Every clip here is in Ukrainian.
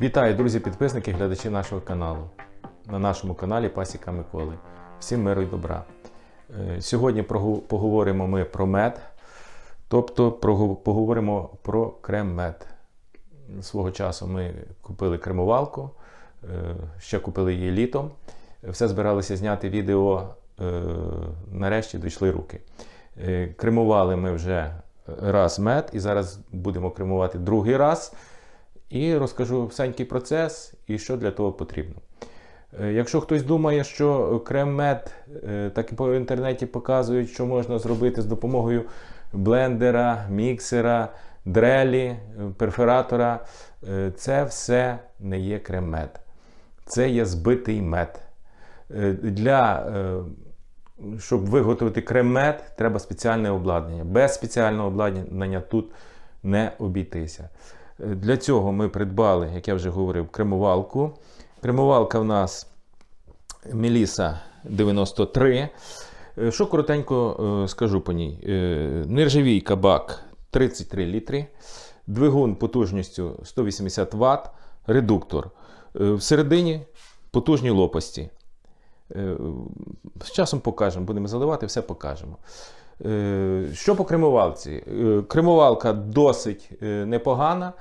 Вітаю, друзі, підписники, глядачі нашого каналу. На нашому каналі Пасіка Миколи. Всім миру і добра. Е, Сьогодні поговоримо ми про мед, тобто поговоримо про крем-мед. Свого часу ми купили кремувалку, е, ще купили її літом. Все збиралися зняти відео. е, Нарешті дійшли руки. Кремували ми вже раз мед, і зараз будемо кремувати другий раз. І розкажу всенький процес і що для того потрібно. Е, Якщо хтось думає, що крем-мед, е, так і по інтернеті показують, що можна зробити з допомогою блендера, міксера, дрелі, е, перфоратора, це все не є крем-мед. Це є збитий мед. Для, щоб виготовити крем-мед, треба спеціальне обладнання. Без спеціального обладнання тут не обійтися. Для цього ми придбали, як я вже говорив, кремувалку. Кремувалка в нас Меліса 93. Е, Що коротенько е, скажу по ній. Е, Нержавійка бак 33 літри, двигун потужністю 180 Вт, редуктор. Всередині потужні лопасті. Е, З часом покажемо, будемо заливати, все покажемо. Е, Що по кремувалці? Е, Кремувалка досить непогана.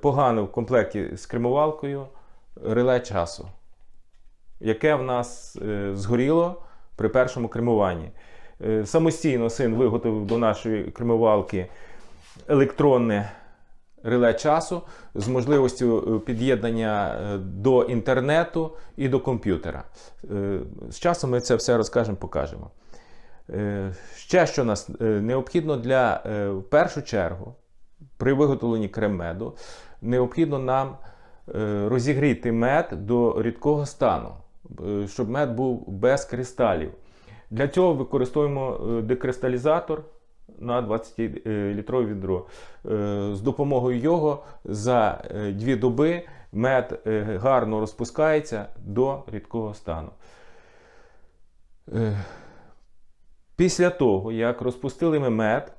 Погано в комплекті з кремувалкою реле часу, яке в нас згоріло при першому кремуванні. Самостійно син виготовив до нашої кремувалки електронне реле часу з можливістю е, під'єднання е, до інтернету і до комп'ютера. Е, З часом ми це все розкажемо, покажемо. Ще що нас необхідно для в першу чергу при виготовленні крем-меду, необхідно нам розігріти мед до рідкого стану, щоб мед був без кристалів. Для цього використовуємо декристалізатор на 20-літрове відро. Е, З допомогою його за е, дві доби мед е, гарно розпускається до рідкого стану. Після того, як розпустили ми мед,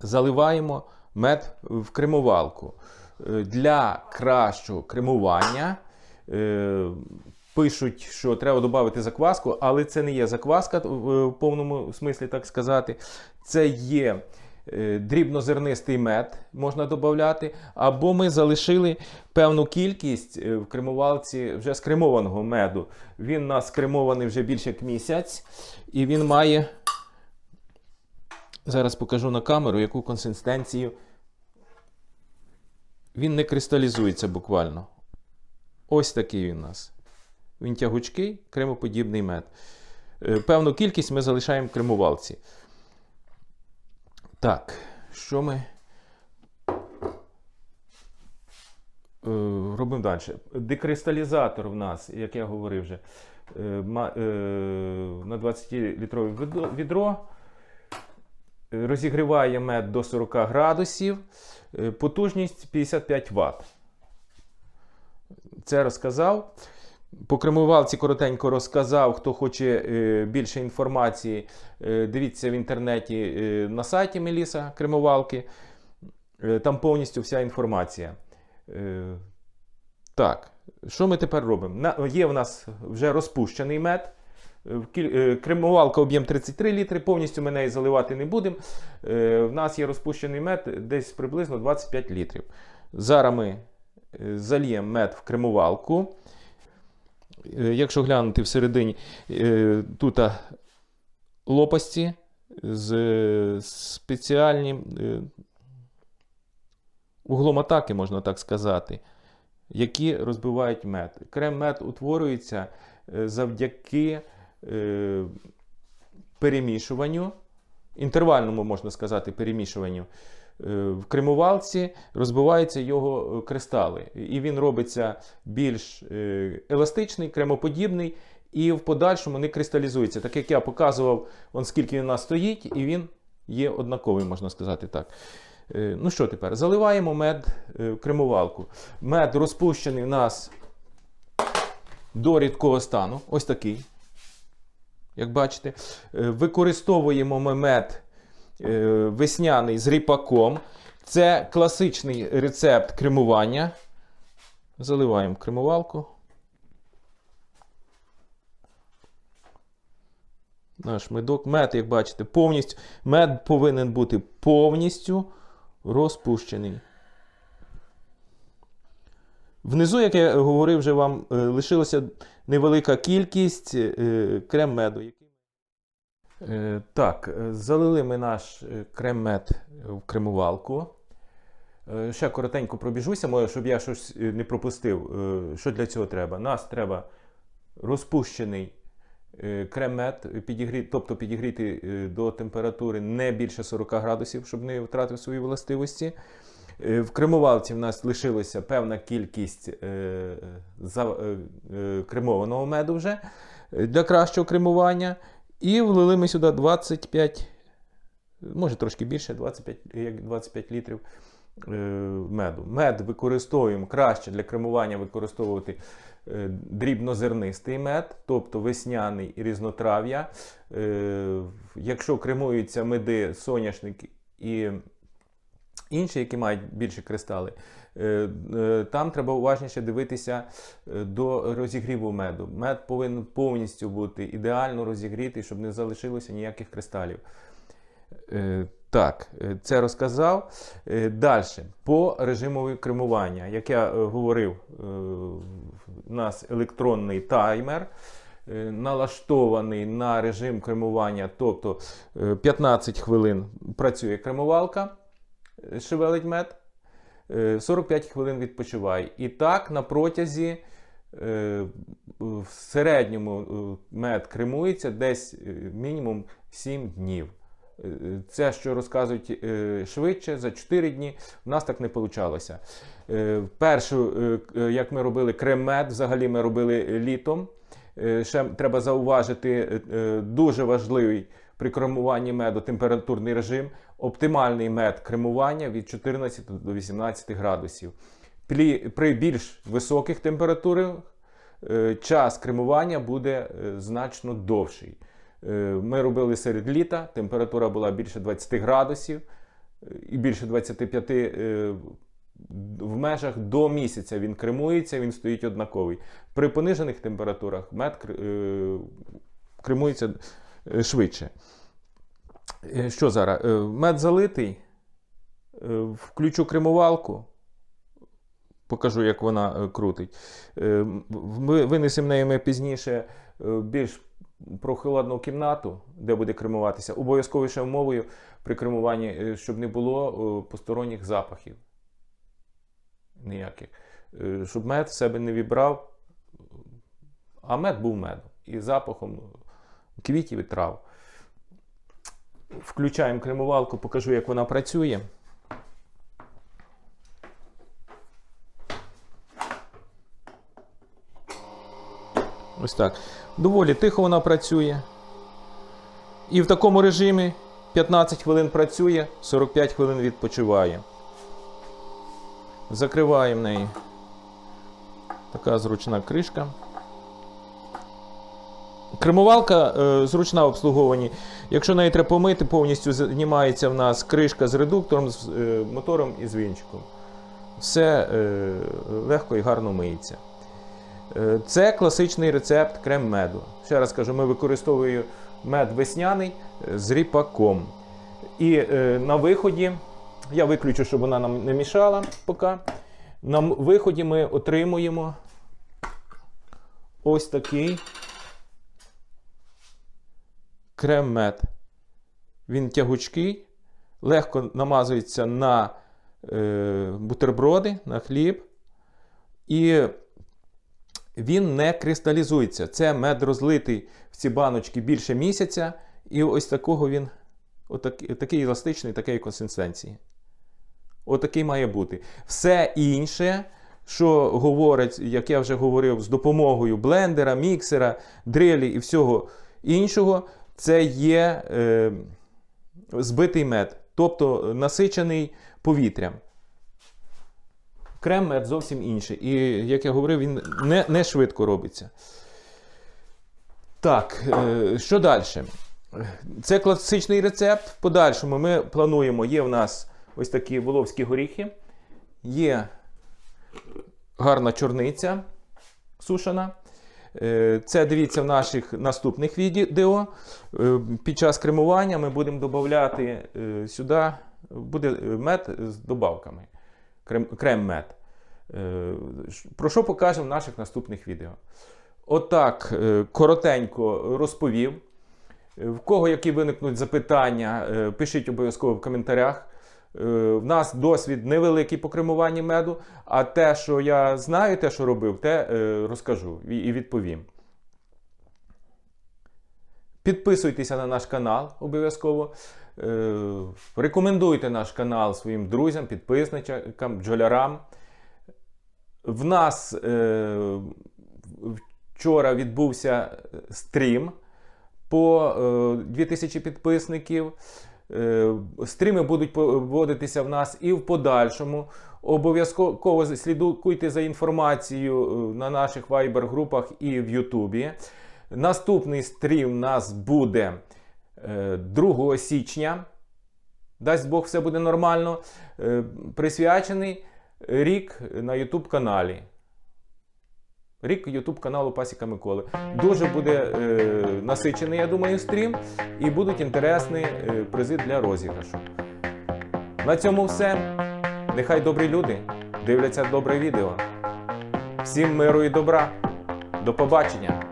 заливаємо мед в кремувалку. Для кращого кремування пишуть, що треба додати закваску, але це не є закваска в в повному смислі, так сказати. Це є е, дрібнозернистий мед, можна додати, або ми залишили певну кількість е, в кремувалці вже скремованого меду. Він у нас скремований вже більше як місяць, і він має. Зараз покажу на камеру, яку консистенцію. Він не кристалізується буквально. Ось такий він у нас. Він тягучкий, кремоподібний мед. Е, Певну кількість ми залишаємо в кремувалці. Так, що ми е, робимо далі? Декристалізатор в нас, як я говорив вже, е, на 20-літрове відро- Розігріває мед до 40 градусів, потужність 55 Вт. Це розказав. По кремувалці коротенько розказав. Хто хоче е, більше інформації, е, дивіться в інтернеті е, на сайті Меліса Кремувалки. Е, там повністю вся інформація. Так, що ми тепер робимо? Є в нас вже розпущений мед. Кремувалка об'єм 33 літри, повністю ми неї заливати не будемо. В нас є розпущений мед десь приблизно 25 літрів. Зараз ми зальємо мед в кремувалку. Е, Якщо глянути всередині, е, тут лопасті з е, спеціальні е, углом атаки, можна так сказати, які розбивають мед. Крем-мед утворюється е, завдяки перемішуванню, інтервальному, можна сказати, перемішуванню. Е, В кремувалці розбиваються його е, кристали, і він робиться більш е, еластичний, кремоподібний, і в подальшому не кристалізується. Так як я показував, он скільки він у нас стоїть, і він є однаковий, можна сказати так. Ну що тепер? Заливаємо мед в кремувалку. Мед розпущений у нас до рідкого стану. Ось такий. Як бачите, використовуємо ми мед весняний з ріпаком. Це класичний рецепт кремування. Заливаємо кремувалку. Наш медок. Мед, як бачите, повністю. Мед повинен бути повністю розпущений. Внизу, як я говорив вже вам, е, лишилася невелика кількість е, крем-меду. Е, Так, е, залили ми наш е, крем-мед в кремувалку. Ще коротенько пробіжуся, може, щоб я щось не пропустив. Що для цього треба? Нас треба розпущений крем-мед, підігріти, тобто підігріти до температури не більше 40 градусів, щоб не втратив свої властивості. В кремувалці в нас лишилася певна кількість кремованого меду вже для кращого кремування. І влили ми сюди 25, може трошки більше, 25, як 25 літрів е, меду. Мед використовуємо краще для кремування використовувати е, дрібнозернистий мед, тобто весняний і різнотрав'я. Е, Якщо кремуються меди соняшник і інші, які мають більші кристали, там треба уважніше дивитися е, до розігріву меду. Мед повинен повністю бути ідеально розігрітий, щоб не залишилося ніяких кристалів. Е, Так, е, це розказав. Далі, по режиму кремування. Як я е, говорив, е, у нас електронний таймер. е, Налаштований на режим кремування, тобто е, 15 хвилин працює кремувалка, е, шевелить мед, е, 45 хвилин відпочиває. І так на протязі е, в середньому е, мед кремується десь е, мінімум 7 днів. Е, Це, що розказують е, швидше, за 4 дні, в нас так не вийшло. Першу, е, е, як ми робили крем-мед, взагалі ми робили літом. Е, Ще треба зауважити е, е, дуже важливий при кремуванні меду температурний режим, оптимальний мед кремування від 14 до 18 градусів. При більш високих температурах е, час кремування буде е, значно довший. Е, Ми робили серед літа, температура була більше 20 градусів і більше 25 е, в межах до місяця він кремується, він стоїть однаковий. При понижених температурах мед кремується швидше. Е, Що зараз? Е, Мед залитий, е, включу кремувалку, покажу, як вона е, крутить. Е, Ми винесемо неї ми пізніше е, більш прохолодну кімнату, де буде кремуватися. Обов'язково ще умовою при кремуванні, е, щоб не було е, посторонніх запахів. Ніяких. Е, Щоб мед в себе не вібрав. А мед був медом. І запахом квітів і трав. Включаємо кремувалку, покажу, як вона працює. Ось так. Доволі тихо вона працює. І в такому режимі 15 хвилин працює, 45 хвилин відпочиває. Закриваємо неї. Така зручна кришка. Кремувалка е, зручна в обслуговуванні. Якщо неї треба помити, повністю знімається в нас кришка з редуктором, з е, мотором і з вінчиком. Все е, легко і гарно миється. Е, Це класичний рецепт крем-меду. Ще раз кажу, ми використовуємо мед весняний е, з ріпаком. І е, на виході, я виключу, щоб вона нам не мішала поки. На виході ми отримуємо ось такий крем-мед. Він тягучкий, легко намазується на е, бутерброди, на хліб. І він не кристалізується. Це мед розлитий в ці баночки більше місяця, і ось такого він отак, такий еластичний, такої консистенції. Отакий має бути. Все інше, що говорить, як я вже говорив, з допомогою блендера, міксера, дрилі і всього іншого, це є е, збитий мед, тобто насичений повітрям. Крем мед зовсім інший. І, як я говорив, він не, не швидко робиться. Так, е, що далі? Це класичний рецепт. В подальшому ми плануємо, є в нас ось такі воловські горіхи, є гарна чорниця сушена. Е, Це дивіться в наших наступних відео. Е, Під час кремування ми будемо додати е, сюди буде мед з добавками. Крем, крем-мед. Про що покажемо в наших наступних відео. Отак коротенько розповів. В кого які виникнуть запитання, пишіть обов'язково в коментарях. Е, В нас досвід невеликий по кремуванні меду, а те, що я знаю, те, що робив, те е, розкажу і відповім. Підписуйтеся на наш канал обов'язково. Е, Рекомендуйте наш канал своїм друзям, підписникам, бджолярам. В нас вчора відбувся стрім по е, 2000 підписників. Е, Стріми будуть проводитися в нас і в подальшому. Обов'язково слідкуйте за інформацією е, на наших вайбер-групах і в Ютубі. Наступний стрім у нас буде е, 2 січня. Дасть Бог, все буде нормально. Е, Присвячений рік на YouTube каналі. Рік Ютуб каналу Пасіка Миколи. Дуже буде е, насичений, я думаю, стрім, і будуть інтересні е, призи для розіграшу. На цьому все. Нехай добрі люди дивляться добре відео. Всім миру і добра. До побачення!